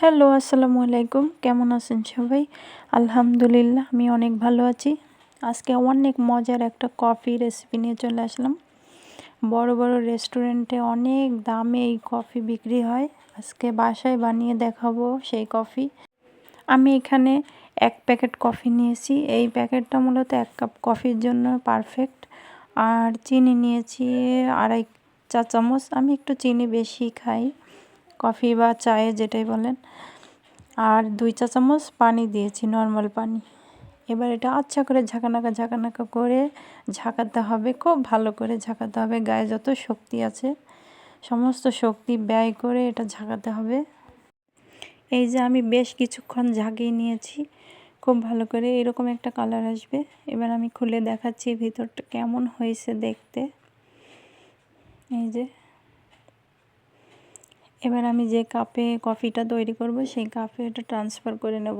Hello, আসসালামু আলাইকুম। কেমন আছেন সবাই? আলহামদুলিল্লাহ, আমি অনেক ভালো আছি। আজকে অনেক মজার একটা কফি রেসিপি নিয়ে চলে আসলাম। বড় বড় রেস্টুরেন্টে অনেক দামে এই কফি বিক্রি হয়। আজকে বাসায় বানিয়ে দেখাবো সেই কফি। আমি এখানে এক প্যাকেট কফি নিয়েছি। এই প্যাকেটটা মূলত এক কাপ কফির জন্য পারফেক্ট আর চিনি নিয়েছি আড়াই চা চামচ আমি একটু চিনি বেশি খাই। কফি বা চায়ে যেটাই বলেন। আর দুই চা চামচ পানি দিয়েছি নর্মাল পানি। এবার এটা আচ্ছা করে ঝাঁকানাকা ঝাঁকানাকা করে ঝাঁকাতে হবে, খুব ভালো করে ঝাঁকাতে হবে। গায়ে যত শক্তি আছে, সমস্ত শক্তি ব্যয় করে এটা ঝাঁকাতে হবে। এই যে আমি বেশ কিছুক্ষণ ঝাঁকিয়ে নিয়েছি, খুব ভালো করে এরকম একটা কালার আসবে। এবার আমি খুলে দেখাচ্ছি ভিতরটা কেমন হয়েছে দেখতে। এই যে এবার আমি যে কাপে কফিটা তৈরি করব, সেই কাপে এটা ট্রান্সফার করে নেব।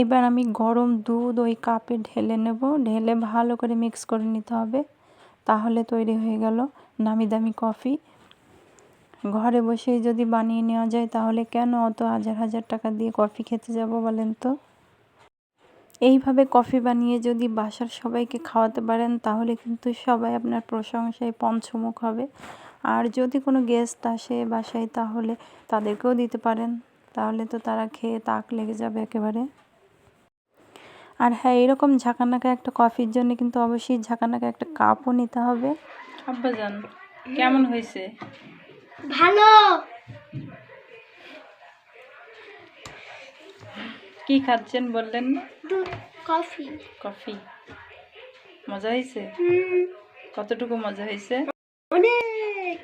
এবার আমি গরম দুধ ওই কাপে ঢেলে নেব। ঢেলে ভালো করে মিক্স করে নিতে হবে, তাহলে তৈরি হয়ে গেল নামি দামি কফি। ঘরে বসেই যদি বানিয়ে নেওয়া যায়, তাহলে কেন অত হাজার হাজার টাকা দিয়ে কফি খেতে যাব বলেন তো? এইভাবে কফি বানিয়ে যদি বাসার সবাইকে খাওয়াতে পারেন তাহলে কিন্তু সবাই আপনার প্রশংসায় পঞ্চমুখ হবে। আর যদি কোনো গেস্ট আসে বাসায় তাহলে তাদেরকেও দিতে পারেন। তাহলে তো তারা খেয়ে তাক লেগে যাবে একেবারে। আর হ্যাঁ এরকম ঝাঁকানাকা একটা কফির জন্য কিন্তু অবশ্যই ঝাঁকানাকা একটা কাপও নিতে হবে। আব্বাজান কেমন হয়েছে? ভালো। কি খাচ্ছেন বললেন? না কফি। কফি। মজা হয়েছে কতটুকু মজা হয়েছে অনেক!